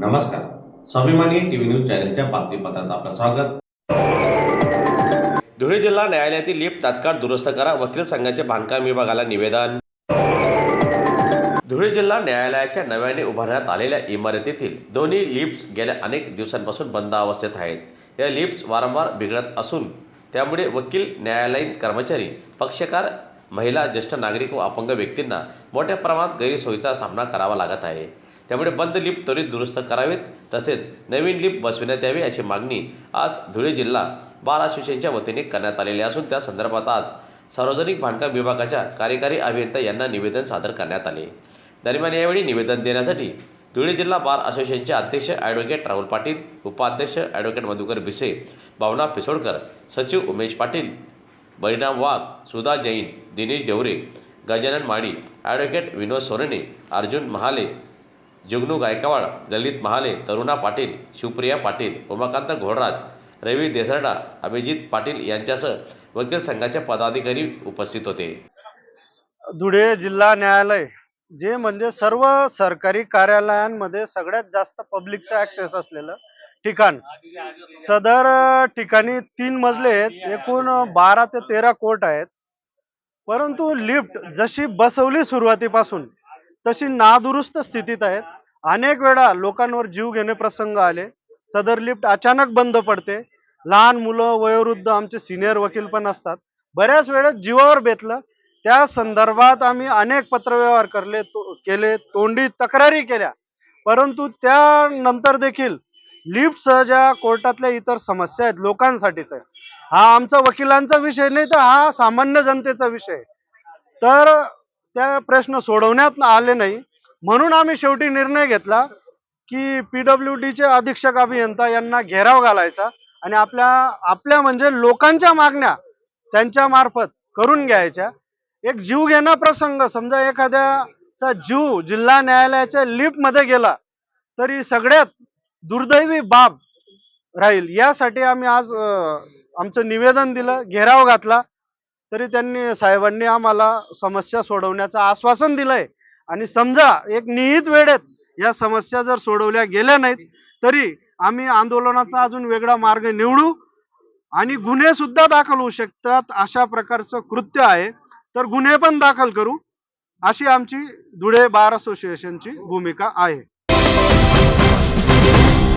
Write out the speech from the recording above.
नमस्कार. स्वाभिमानी TV news चॅनलच्या बातमीपत्रात आपलं स्वागत. धुळे जिल्हा न्यायालयातील लिफ्ट तात्काळ दुरुस्त करा वकील संघाचे बांधकाम विभागाला निवेदन. धुळे जिल्हा न्यायालयाच्या नव्याने उभारण्यात आलेल्या इमारतीतील दोन्ही लिफ्ट्स गेल्या अनेक दिवसांपासून बंद अवस्थेत आहेत. या लिफ्ट्स वारंवार बिघडत असून त्यामुळे वकील न्यायालयीन कर्मचारी पक्षकार महिला ज्येष्ठ नागरिक व अपंग व्यक्तींना मोठ्या प्रमाणात गैरसोयीचा सामना करावा लागत आहे. त्यामुळे बंद लिफ्ट त्वरित दुरुस्त करावेत. तसेच नवीन लिफ्ट बसविण्यात यावी अशी मागणी आज धुळे जिल्हा बार असोसिएशनच्या वतीने करण्यात आलेली असून त्या संदर्भात आज सार्वजनिक बांधकाम विभागाच्या कार्यकारी अभियंता यांना निवेदन सादर करण्यात आले. दरम्यान यावेळी निवेदन देण्यासाठी धुळे जिल्हा बार असोसिएशनचे अध्यक्ष ॲडव्होकेट राहुल पाटील उपाध्यक्ष ॲडव्होकेट मधुकर भिसे भावना पिसोडकर सचिव उमेश पाटील बलिराम वाघ सुधा जैन दिनेश देवरे गजानन माडी ॲडव्होकेट विनोद सोनने अर्जुन महाले जुगनू गायकवाड ललित महाले तरुणा पाटील शिवप्रिया पाटील उमाकांत घोडराज रवी देसरडा अभिजित पाटील यांच्यासह वकील संघाचे पदाधिकारी उपस्थित होते. धुळे जिल्हा न्यायालय जे म्हणजे सर्व सरकारी कार्यालयांमध्ये सगळ्यात जास्त पब्लिकचा ऍक्सेस असलेलं ठिकाण. सदर ठिकाणी तीन मजले आहेत एकूण बारा ते तेरा कोर्ट आहेत. परंतु लिफ्ट जशी बसवली सुरुवातीपासून तशी नादुरुस्त स्थितीत आहेत. अनेक वेळा लोकांवर जीव घेणे प्रसंग आले. सदर लिफ्ट अचानक बंद पडते. लहान मुलं वयोवृद्ध आमचे सिनियर वकील पण असतात. बऱ्याच वेळेस जीवावर बेतलं. त्या संदर्भात आम्ही अनेक पत्रव्यवहार करले तो, केले तोंडी तक्रारी केल्या. परंतु त्यानंतर देखील लिफ्टसह ज्या कोर्टातल्या इतर समस्या आहेत लोकांसाठीच आहे. हा आमचा वकिलांचा विषय नाही तर हा सामान्य जनतेचा विषय तर त्या प्रश्न सोडवण्यात आले नाही. म्हणून आम्ही शेवटी निर्णय घेतला की पीडब्ल्यू डीचे अधीक्षक अभियंता यांना घेराव घालायचा आणि आपल्या आपल्या म्हणजे लोकांच्या मागण्या त्यांच्या मार्फत करून घ्यायच्या. एक जीव घेणा प्रसंग समजा एखाद्याचा जीव जिल्हा न्यायालयाच्या लिफ्टमध्ये गेला तरी सगळ्यात दुर्दैवी बाब राहील. यासाठी आम्ही आज आमचं निवेदन दिलं घेराव घातला तरी त्यांनी साहेबांनी आम्हाला समस्या सोडवण्याचं आश्वासन दिलंय. आणि समजा एक निहित वेळेत या समस्या जर सोडवल्या गेल्या नाहीत तरी आम्ही आंदोलनाचा अजून वेगळा मार्ग निवडू आणि गुन्हे सुद्धा दाखल होऊ शकतात अशा प्रकारचं कृत्य आहे. तर गुन्हे पण दाखल करू अशी आमची धुळे बार असोसिएशनची भूमिका आहे.